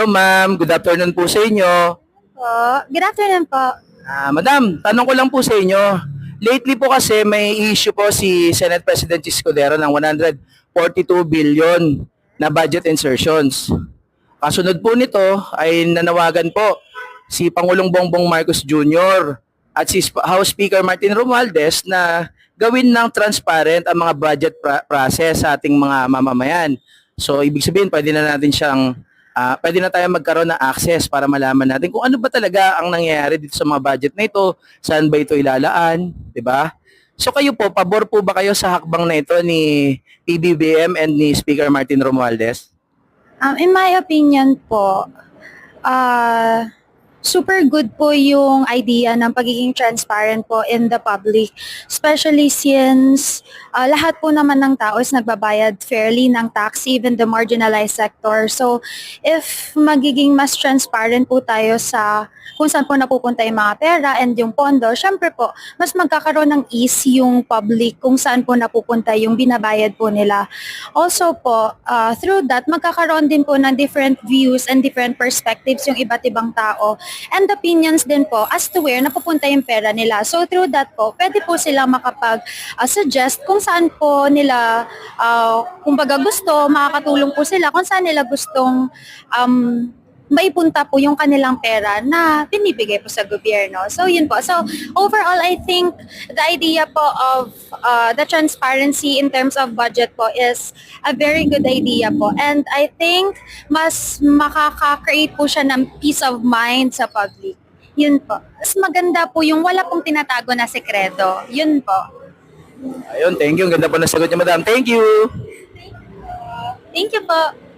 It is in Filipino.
Hello ma'am, good afternoon po sa inyo. Po. Good afternoon po. Ah, madam, tanong ko lang po sa inyo. Lately po kasi may issue po si Senate President Escudero ng 142 billion na budget insertions. Kasunod po nito ay nanawagan po si Pangulong Bongbong Marcos Jr. at si House Speaker Martin Romualdez na gawin ng transparent ang mga budget pra- process sa ating mga mamamayan. So ibig sabihin pwede na natin siyang ah, pwede na tayo magkaroon ng access para malaman natin kung ano ba talaga ang nangyayari dito sa mga budget na ito, saan ba ito ilalaan, 'di ba? So kayo po, pabor po ba kayo sa hakbang na ito ni PBBM and ni Speaker Martin Romualdez? Um, in my opinion po, uh, super good po yung idea ng pagiging transparent po in the public. Especially since uh, lahat po naman ng tao is nagbabayad fairly ng tax, even the marginalized sector. So, if magiging mas transparent po tayo sa kung saan po napupunta yung mga pera and yung pondo, syempre po, mas magkakaroon ng ease yung public kung saan po napupunta yung binabayad po nila. Also po, uh, through that, magkakaroon din po ng different views and different perspectives yung iba't ibang tao and opinions din po as to where napupunta yung pera nila. So through that po, pwede po sila makapag-suggest kung saan po nila, uh, kumbaga gusto, makakatulong po sila kung saan nila gustong um, maipunta po yung kanilang pera na binibigay po sa gobyerno. So yun po. So overall, I think the idea po of uh, the transparency in terms of budget po is a very good idea po. And I think mas makaka-create po siya ng peace of mind sa public. Yun po. Mas maganda po yung wala pong tinatago na sekreto. Yun po. Ayun, thank you. Ang ganda po na sagot niyo, madam. Thank you. Thank you po.